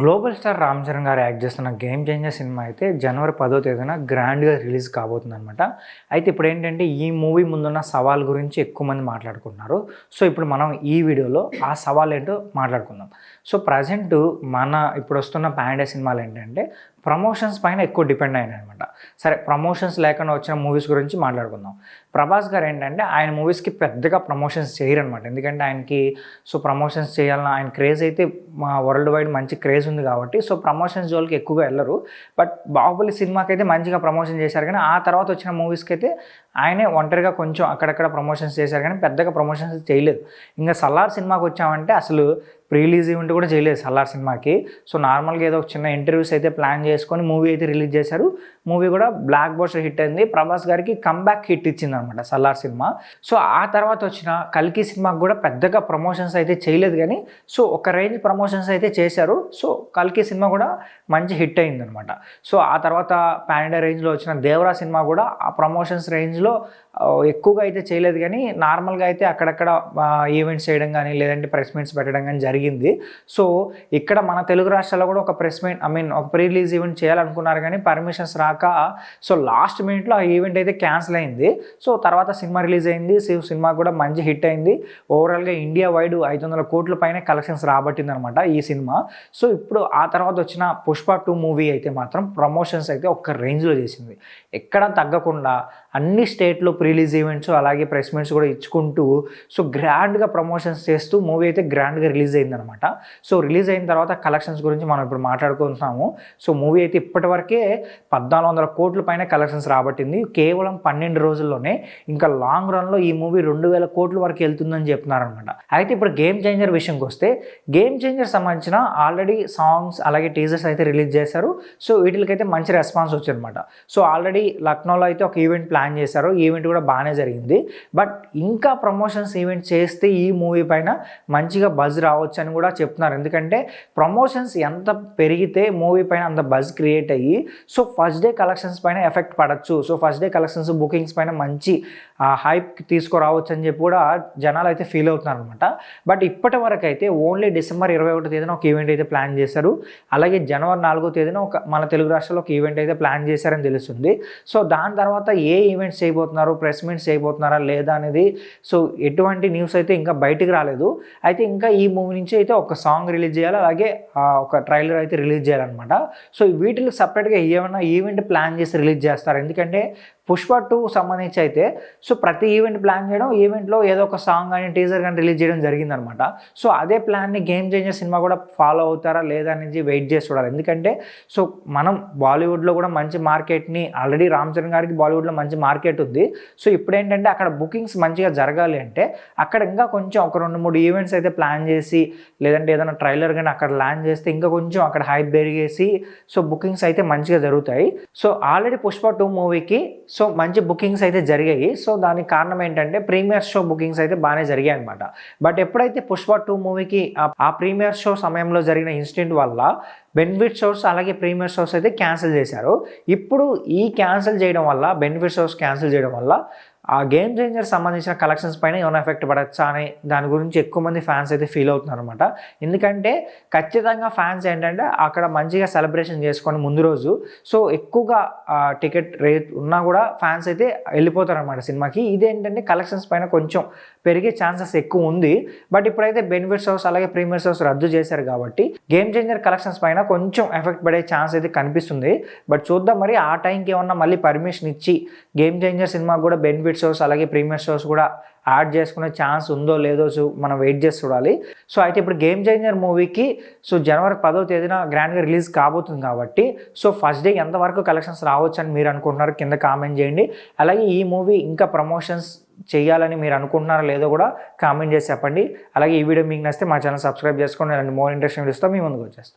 Global star Ram Charan గారు act చేస్తున్న game changer cinema అయితే జనవరి పదో తేదీన గ్రాండ్గా రిలీజ్ కాబోతుంది అనమాట అయితే ఇప్పుడు ఏంటంటే ఈ మూవీ ముందున్న సవాల్ గురించి ఎక్కువ మంది మాట్లాడుకుంటున్నారు. సో ఇప్పుడు మనం ఈ వీడియోలో ఆ సవాల్ ఏంటో మాట్లాడుకుందాం. సో ప్రజెంట్ మన ఇప్పుడు వస్తున్న ప్యాండే సినిమాలు ఏంటంటే ప్రమోషన్స్ పైన ఎక్కువ డిపెండ్ అయినాయి అనమాట సరే ప్రమోషన్స్ లేకుండా వచ్చిన మూవీస్ గురించి మాట్లాడుకుందాం. ప్రభాస్ గారు ఏంటంటే ఆయన మూవీస్కి పెద్దగా ప్రమోషన్స్ చేయరనమాట ఎందుకంటే ఆయనకి సో ప్రమోషన్స్ చేయాలన్న ఆయన క్రేజ్ అయితే మా వరల్డ్ వైడ్ మంచి క్రేజ్ ఉంది కాబట్టి సో ప్రమోషన్స్ జోలికి ఎక్కువగా వెళ్ళరు. బట్ బాహుబలి సినిమాకి అయితే మంచిగా ప్రమోషన్ చేశారు కానీ ఆ తర్వాత వచ్చిన మూవీస్కి అయితే ఆయనే ఒంటరిగా కొంచెం అక్కడక్కడ ప్రమోషన్స్ చేశారు కానీ పెద్దగా ప్రమోషన్స్ చేయలేదు. ఇంకా సల్లార్ సినిమాకి వచ్చామంటే అసలు రిలీజ్ ఈవెంట్ కూడా చేయలేదు సల్లార్ సినిమాకి. సో నార్మల్గా ఏదో ఒక చిన్న ఇంటర్వ్యూస్ అయితే ప్లాన్ చేసుకొని మూవీ అయితే రిలీజ్ చేశారు. మూవీ కూడా బ్లాక్ బోస్టర్ హిట్ అయింది. ప్రభాస్ గారికి కంబ్యాక్ హిట్ ఇచ్చింది అనమాట సల్లార్ సినిమా. సో ఆ తర్వాత వచ్చిన కల్కి సినిమాకి కూడా పెద్దగా ప్రమోషన్స్ అయితే చేయలేదు కానీ సో ఒక రేంజ్ ప్రమోషన్స్ అయితే చేశారు. సో కల్కి సినిమా కూడా మంచి హిట్ అయింది అనమాట సో ఆ తర్వాత ప్యానిడా రేంజ్లో వచ్చిన దేవరా సినిమా కూడా ఆ ప్రమోషన్స్ రేంజ్లో ఎక్కువగా అయితే చేయలేదు కానీ నార్మల్గా అయితే అక్కడక్కడ ఈవెంట్స్ చేయడం కానీ లేదంటే ప్రెస్ మీట్స్ పెట్టడం కానీ జరిగింది జరిగింది. సో ఇక్కడ మన తెలుగు రాష్ట్రాల్లో కూడా ఒక ప్రెస్ మీట్ ఐ మీన్ ఒక ప్రీ రిలీజ్ ఈవెంట్ చేయాలనుకున్నారు కానీ పర్మిషన్స్ రాక సో లాస్ట్ మినిట్లో ఆ ఈవెంట్ అయితే క్యాన్సిల్ అయింది. సో తర్వాత సినిమా రిలీజ్ అయింది. శివ్ సినిమా కూడా మంచి హిట్ అయింది. ఓవరాల్గా ఇండియా వైడ్ ఐదు వందల కోట్ల పైన కలెక్షన్స్ రాబట్టింది అనమాట ఈ సినిమా. సో ఇప్పుడు ఆ తర్వాత వచ్చిన పుష్ప టూ మూవీ అయితే మాత్రం ప్రమోషన్స్ అయితే ఒక్క రేంజ్లో చేసింది. ఎక్కడ తగ్గకుండా అన్ని స్టేట్లో ప్రిలీజ్ ఈవెంట్స్ అలాగే ప్రెస్ మీట్స్ కూడా ఇచ్చుకుంటూ సో గ్రాండ్గా ప్రమోషన్స్ చేస్తూ మూవీ అయితే గ్రాండ్గా రిలీజ్ అయిందనమాట సో రిలీజ్ అయిన తర్వాత కలెక్షన్స్ గురించి మనం ఇప్పుడు మాట్లాడుకుంటున్నాము సో మూవీ అయితే ఇప్పటివరకే పద్నాలుగు వందల కోట్ల పైన కలెక్షన్స్ రాబట్టింది. కేవలం పన్నెండు రోజుల్లోనే ఇంకా లాంగ్ రన్లో ఈ మూవీ రెండు వేల కోట్ల వరకు వెళ్తుందని చెప్తున్నారనమాట. అయితే ఇప్పుడు గేమ్ చేంజర్ విషయంకి వస్తే గేమ్ చేంజర్ సంబంధించిన ఆల్రెడీ సాంగ్స్ అలాగే టీజర్స్ అయితే రిలీజ్ చేశారు. సో వీటికైతే మంచి రెస్పాన్స్ వచ్చిందనమాట. సో ఆల్రెడీ లక్నోలో అయితే ఒక ఈవెంట్ ప్లాన్ చేశారు. ఈవెంట్ కూడా బాగానే జరిగింది. బట్ ఇంకా ప్రమోషన్స్ ఈవెంట్ చేస్తే ఈ మూవీ పైన మంచిగా బజ్ రావచ్చు అని కూడా చెప్తున్నారు. ఎందుకంటే ప్రమోషన్స్ ఎంత పెరిగితే మూవీ పైన అంత బజ్ క్రియేట్ అయ్యి సో ఫస్ట్ డే కలెక్షన్స్ పైన effect పడచ్చు. So first day collections bookings పైన మంచి హైప్ తీసుకురావచ్చు అని చెప్పి కూడా జనాలు అయితే ఫీల్ అవుతున్నారు అనమాట బట్ ఇప్పటి వరకు అయితే ఓన్లీ డిసెంబర్ ఇరవై ఒకటో తేదీన ఒక ఈవెంట్ అయితే ప్లాన్ చేశారు. అలాగే జనవరి నాలుగో తేదీన ఒక మన తెలుగు రాష్ట్రాల్లో ఒక ఈవెంట్ అయితే ప్లాన్ చేశారని తెలుస్తుంది. సో దాని తర్వాత ఏ ఈవెంట్స్ చేయబోతున్నారు ప్రెస్ మీట్స్ చేయబోతున్నారా లేదా అనేది సో ఎటువంటి న్యూస్ అయితే ఇంకా బయటికి రాలేదు. అయితే ఇంకా ఈ మూవీ నుంచి అయితే ఒక సాంగ్ రిలీజ్ చేయాలి అలాగే ఒక ట్రైలర్ అయితే రిలీజ్ చేయాలన్నమాట. సో వీటికి సపరేట్గా ఏమైనా ఈవెంట్ ప్లాన్ చేసి రిలీజ్ చేస్తారు? ఎందుకంటే పుష్ప టూ సంబంధించి అయితే సో ప్రతి ఈవెంట్ ప్లాన్ చేయడం ఈవెంట్లో ఏదో ఒక సాంగ్ కానీ టీజర్ కానీ రిలీజ్ చేయడం జరిగిందనమాట. సో అదే ప్లాన్ని గేమ్ చేంజర్ సినిమా కూడా ఫాలో అవుతారా లేదా అనేది వెయిట్ చేసి చూడాలి. ఎందుకంటే సో మనం బాలీవుడ్లో కూడా మంచి మార్కెట్ని ఆల్రెడీ రామ్ చరణ్ గారికి బాలీవుడ్లో మంచి మార్కెట్ ఉంది. సో ఇప్పుడు ఏంటంటే అక్కడ బుకింగ్స్ మంచిగా జరగాలి అంటే అక్కడ ఇంకా కొంచెం ఒక రెండు మూడు ఈవెంట్స్ అయితే ప్లాన్ చేసి లేదంటే ఏదైనా ట్రైలర్ కానీ అక్కడ ల్యాండ్ చేస్తే ఇంకా కొంచెం అక్కడ హైప్ పెరిగేసి సో బుకింగ్స్ అయితే మంచిగా జరుగుతాయి. సో ఆల్రెడీ పుష్ప టూ మూవీకి సో మంచి బుకింగ్స్ అయితే జరిగాయి. సో దానికి కారణం ఏంటంటే ప్రీమియర్ షో బుకింగ్స్ అయితే బాగానే జరిగాయి అనమాట బట్ ఎప్పుడైతే పుష్ప టూ మూవీకి ఆ ప్రీమియర్ షో సమయంలో జరిగిన ఇన్సిడెంట్ వల్ల బెనిఫిట్ షోస్ అలాగే ప్రీమియర్ షోస్ అయితే క్యాన్సిల్ చేశారు. ఇప్పుడు ఈ క్యాన్సిల్ చేయడం వల్ల బెనిఫిట్ షోస్ క్యాన్సిల్ చేయడం వల్ల ఆ గేమ్ చేంజర్ సంబంధించిన కలెక్షన్స్ పైన ఏమైనా ఎఫెక్ట్ పడచ్చా అని దాని గురించి ఎక్కువ మంది ఫ్యాన్స్ అయితే ఫీల్ అవుతున్నారు అనమాట ఎందుకంటే ఖచ్చితంగా ఫ్యాన్స్ ఏంటంటే అక్కడ మంచిగా సెలబ్రేషన్ చేసుకొని ముందు రోజు సో ఎక్కువగా టికెట్ రేట్ ఉన్నా కూడా ఫ్యాన్స్ అయితే వెళ్ళిపోతారు అనమాట సినిమాకి. ఇదేంటంటే కలెక్షన్స్ పైన కొంచెం పెరిగే ఛాన్సెస్ ఎక్కువ ఉంది. బట్ ఇప్పుడైతే బెనిఫిట్ షోస్ అలాగే ప్రీమియర్ షోస్ రద్దు చేశారు కాబట్టి గేమ్ చేంజర్ కలెక్షన్స్ పైన కొంచెం ఎఫెక్ట్ పడే ఛాన్స్ అయితే కనిపిస్తుంది. బట్ చూద్దాం మరి ఆ టైంకి ఏమన్నా మళ్ళీ పర్మిషన్ ఇచ్చి గేమ్ చేంజర్ సినిమాకి కూడా బెనిఫిట్ షోస్ అలాగే ప్రీమియర్ షోస్ కూడా యాడ్ చేసుకునే ఛాన్స్ ఉందో లేదో సో మనం వెయిట్ చేసి చూడాలి. సో అయితే ఇప్పుడు గేమ్ చేంజర్ మూవీకి సో జనవరి పదో తేదీన గ్రాండ్గా రిలీజ్ కాబోతుంది కాబట్టి సో ఫస్ట్ డే ఎంతవరకు కలెక్షన్స్ రావచ్చు అని మీరు అనుకుంటున్నారు కింద కామెంట్ చేయండి. అలాగే ఈ మూవీ ఇంకా ప్రమోషన్స్ చేయాలని మీరు అనుకుంటున్నారో లేదో కూడా కామెంట్ చేసి చెప్పండి. అలాగే ఈ వీడియో మీకు నచ్చితే మా ఛానల్ సబ్స్క్రైబ్ చేసుకోండి. అలాంటి మోర్ ఇంట్రెస్టింగ్ వీడియోస్తో మీ ముందుకు వచ్చేస్తాం.